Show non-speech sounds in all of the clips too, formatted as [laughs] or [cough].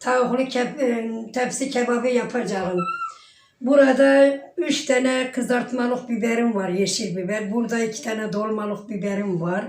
tavuklu kep- e, tepsi kebabı yapacağım. Burada üç tane kızartmalık biberim var, yeşil biber. Burada iki tane dolmalık biberim var.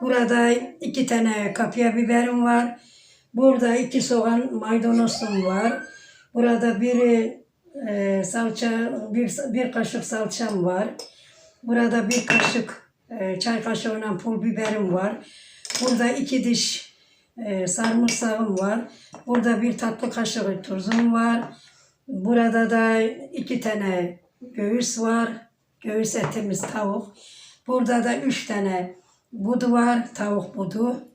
Burada iki tane kapya biberim var. Burada iki soğan maydanozum var. Burada bir e, salça, bir, bir kaşık salçam var. Burada bir kaşık e, çay kaşığıyla pul biberim var. Burada iki diş e, sarımsağım var. Burada bir tatlı kaşığı tuzum var. Burada da iki tane göğüs var. Göğüs etimiz tavuk. Burada da üç tane budu var. Tavuk budu.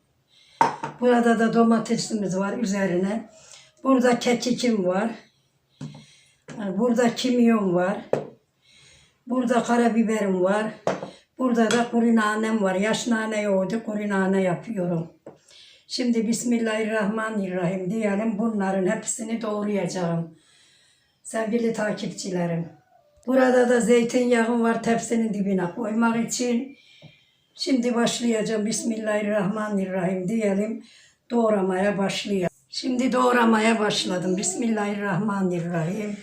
Burada da domatesimiz var üzerine. Burada kekikim var. Burada kimyon var. Burada karabiberim var. Burada da kuru nanem var. Yaş nane yoğurdu, kuru nane yapıyorum. Şimdi Bismillahirrahmanirrahim diyelim. Bunların hepsini doğrayacağım. Sevgili takipçilerim. Burada da zeytinyağım var tepsinin dibine koymak için. Şimdi başlayacağım. Bismillahirrahmanirrahim diyelim. Doğramaya başlayalım. Şimdi doğramaya başladım. Bismillahirrahmanirrahim.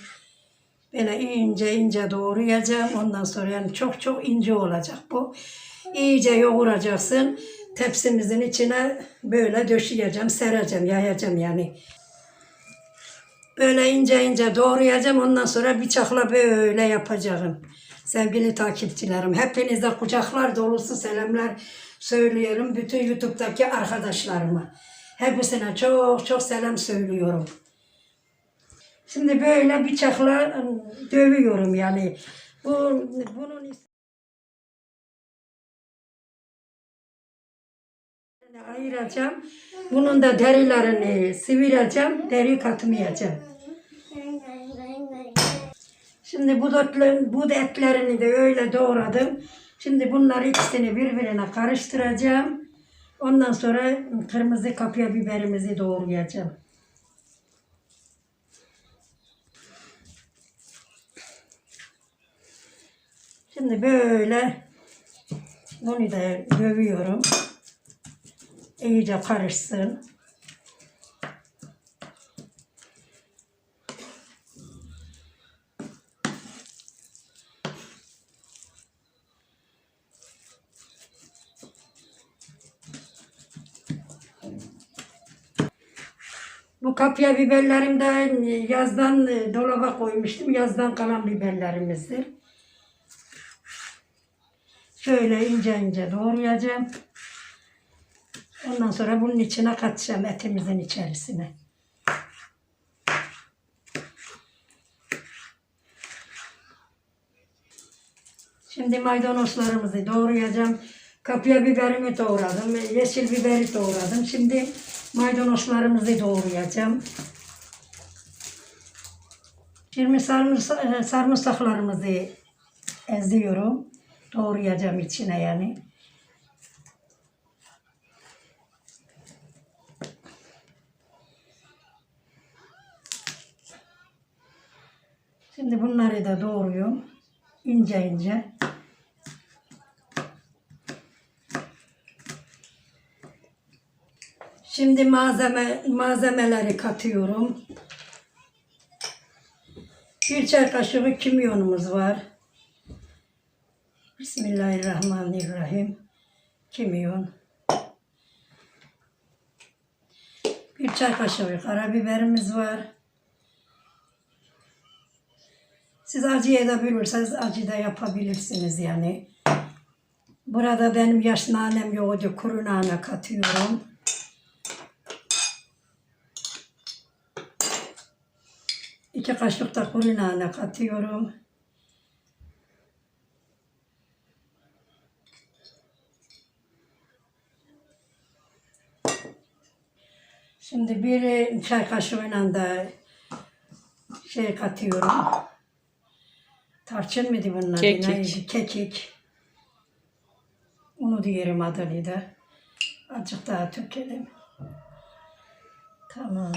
Böyle ince ince doğrayacağım. Ondan sonra yani çok çok ince olacak bu. İyice yoğuracaksın. Tepsimizin içine böyle döşeyeceğim, sereceğim, yayacağım yani. Böyle ince ince doğrayacağım. Ondan sonra bıçakla böyle yapacağım. Sevgili takipçilerim, hepinize kucaklar dolusu selamlar söylüyorum. Bütün YouTube'daki arkadaşlarıma. Hepsine çok çok selam söylüyorum. Şimdi böyle bıçakla dövüyorum yani. Bu bunun ayıracağım. Bunun da derilerini sivireceğim. Deri katmayacağım. Şimdi bu dotlu, bu etlerini de öyle doğradım. Şimdi bunları ikisini birbirine karıştıracağım. Ondan sonra kırmızı kapya biberimizi doğrayacağım. Şimdi böyle bunu da dövüyorum. İyice karışsın. Bu kapya biberlerim de yazdan e, dolaba koymuştum. Yazdan kalan biberlerimizdir. Şöyle ince ince doğrayacağım. Ondan sonra bunun içine katacağım etimizin içerisine. Şimdi maydanozlarımızı doğrayacağım. Kapya biberimi doğradım. Yeşil biberi doğradım. Şimdi maydanozlarımızı doğrayacağım. Şimdi sarımsa- sarımsaklarımızı eziyorum. Doğrayacağım içine yani. Şimdi bunları da doğruyorum. ince ince. Şimdi malzeme malzemeleri katıyorum. Bir çay kaşığı kimyonumuz var. Bismillahirrahmanirrahim. Kimyon. Bir çay kaşığı karabiberimiz var. Siz acı edebilirseniz acı da yapabilirsiniz yani. Burada benim yaş nanem yoğurdu, kuru nane katıyorum. İki kaşık da kuru nane katıyorum. Şimdi bir çay kaşığıyla da şey katıyorum. Tarçın mıydı bunun adı? Kekik. Neydi? Kekik. Onu diyelim adını da. Azıcık daha tökelim. Tamam.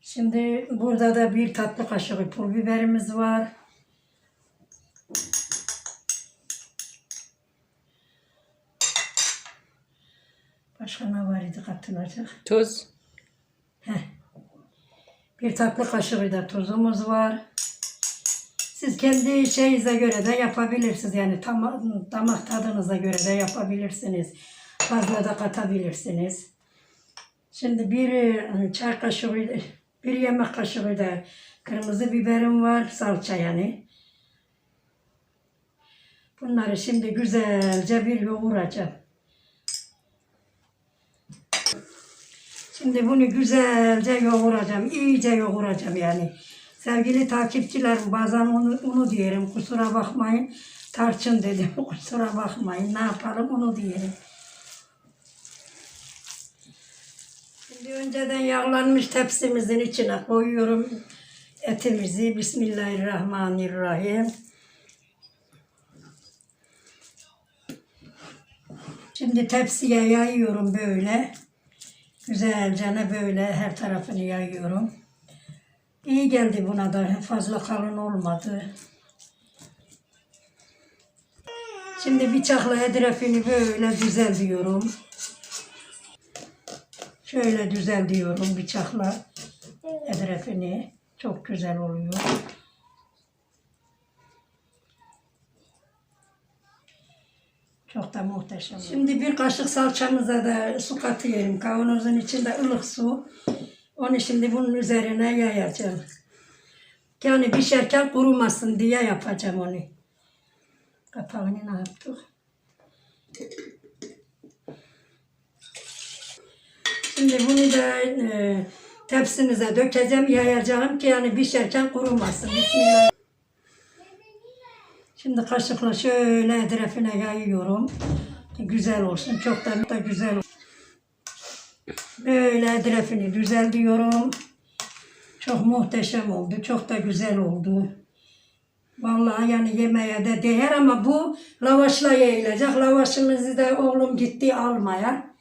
Şimdi burada da bir tatlı kaşığı pul biberimiz var. Başka ne var idi katılacak? Tuz. Heh. Bir tatlı kaşığı da tuzumuz var. Siz kendi şeyinize göre de yapabilirsiniz. Yani tam, damak tadınıza göre de yapabilirsiniz. Fazla da katabilirsiniz. Şimdi bir e, çay kaşığı, bir yemek kaşığı da kırmızı biberim var. Salça yani. Bunları şimdi güzelce bir yoğuracağım. Şimdi bunu güzelce yoğuracağım. iyice yoğuracağım yani. Sevgili takipçilerim bazen onu, onu diyelim. Kusura bakmayın. Tarçın dedim. [laughs] Kusura bakmayın. Ne yapalım onu diyelim. Şimdi önceden yağlanmış tepsimizin içine koyuyorum etimizi. Bismillahirrahmanirrahim. Şimdi tepsiye yayıyorum böyle. Güzelce böyle her tarafını yayıyorum. İyi geldi buna da fazla kalın olmadı. Şimdi bıçakla etrafını böyle düzeltiyorum. Şöyle düzeltiyorum bıçakla etrafını. Çok güzel oluyor. Çok da muhteşem. Şimdi bir kaşık salçamıza da su katıyorum. Kavanozun içinde ılık su. Onu şimdi bunun üzerine yayacağım. Yani pişerken kurumasın diye yapacağım onu. Kapağını ne yaptık? Şimdi bunu da e, tepsimize dökeceğim, yayacağım ki yani pişerken kurumasın. Bismillah. Şimdi kaşıkla şöyle etrafına yayıyorum. Güzel olsun. Çok da, da güzel olsun. Böyle etrafını düzeltiyorum. Çok muhteşem oldu. Çok da güzel oldu. Vallahi yani yemeğe de değer ama bu lavaşla yayılacak. Lavaşımızı da oğlum gitti almaya.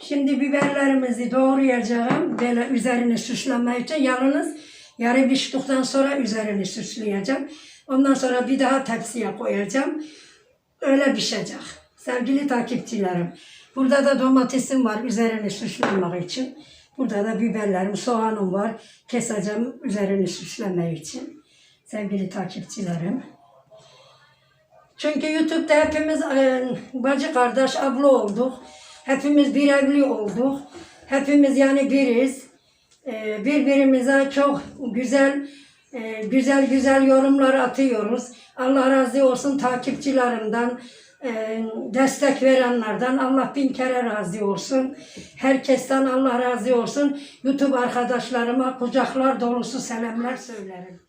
Şimdi biberlerimizi doğrayacağım. Böyle üzerini süslemek için. Yalnız yarı piştikten sonra üzerini süsleyeceğim. Ondan sonra bir daha tepsiye koyacağım. Öyle pişecek. Sevgili takipçilerim. Burada da domatesim var üzerini süslemek için. Burada da biberlerim, soğanım var. Keseceğim üzerini süslemek için. Sevgili takipçilerim. Çünkü YouTube'da hepimiz e, bacı kardeş abla olduk. Hepimiz bir evli olduk. Hepimiz yani biriz. E, birbirimize çok güzel e, güzel güzel yorumlar atıyoruz. Allah razı olsun takipçilerimden, e, destek verenlerden Allah bin kere razı olsun. Herkesten Allah razı olsun. YouTube arkadaşlarıma kucaklar dolusu selamlar söylerim.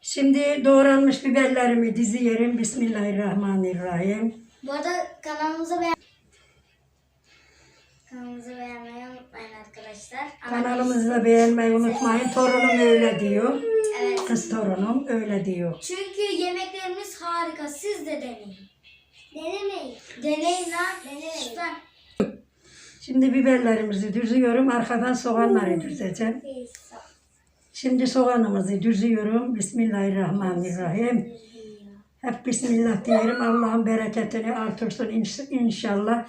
Şimdi doğranmış biberlerimi diziyorum. Bismillahirrahmanirrahim. Bu arada kanalımızı beğen Kanalımızı beğenmeyi unutmayın arkadaşlar. Kanalımızı beğenmeyi unutmayın. Torunum öyle diyor. Evet. Kız torunum öyle diyor. Çünkü yemeklerimiz harika. Siz de deneyin. Denemeyin. Deneyin lan. Denemeyin. Şimdi biberlerimizi düzüyorum. Arkadan soğanları düzeceğim. Şimdi soğanımızı düzüyorum. Bismillahirrahmanirrahim. Hep Bismillah diyelim. Allah'ın bereketini artırsın inş- inşallah.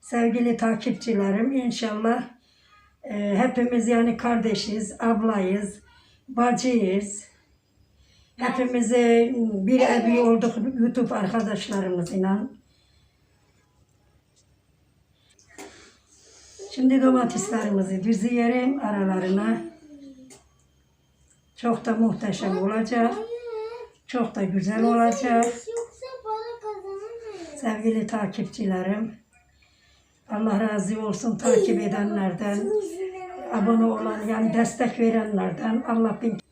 Sevgili takipçilerim inşallah e, hepimiz yani kardeşiz, ablayız, bacıyız. Hepimiz bir evli olduk YouTube arkadaşlarımızla. Şimdi domateslerimizi düzüyorum aralarına. Çok da muhteşem olacak. Çok da güzel olacak. Sevgili takipçilerim. Allah razı olsun takip edenlerden, abone olan yani destek verenlerden. Allah bin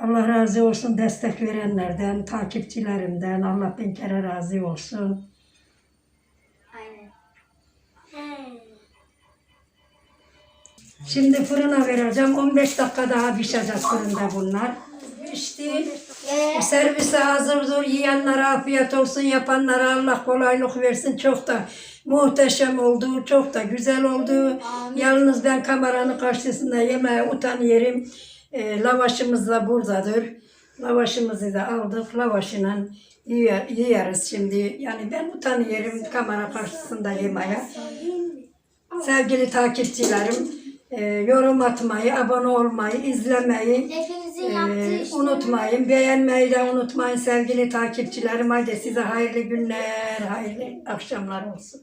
Allah razı olsun destek verenlerden, takipçilerimden. Allah bin kere razı olsun. Aynen. Şimdi fırına vereceğim. 15 dakika daha pişecek fırında bunlar. Pişti. Ee, Servise hazırdır. Yiyenlere afiyet olsun. Yapanlara Allah kolaylık versin. Çok da muhteşem oldu. Çok da güzel oldu. Yalnız ben kameranın karşısında yemeğe utanıyorum. E, lavaşımız da buradadır. Lavaşımızı da aldık. Lavaşıyla yiyer, yiyeriz şimdi. Yani ben utanıyorum kamera karşısında yemeye. Sevgili takipçilerim, e, yorum atmayı, abone olmayı, izlemeyi e, unutmayın. Beğenmeyi de unutmayın sevgili takipçilerim. Haydi size hayırlı günler, hayırlı akşamlar olsun.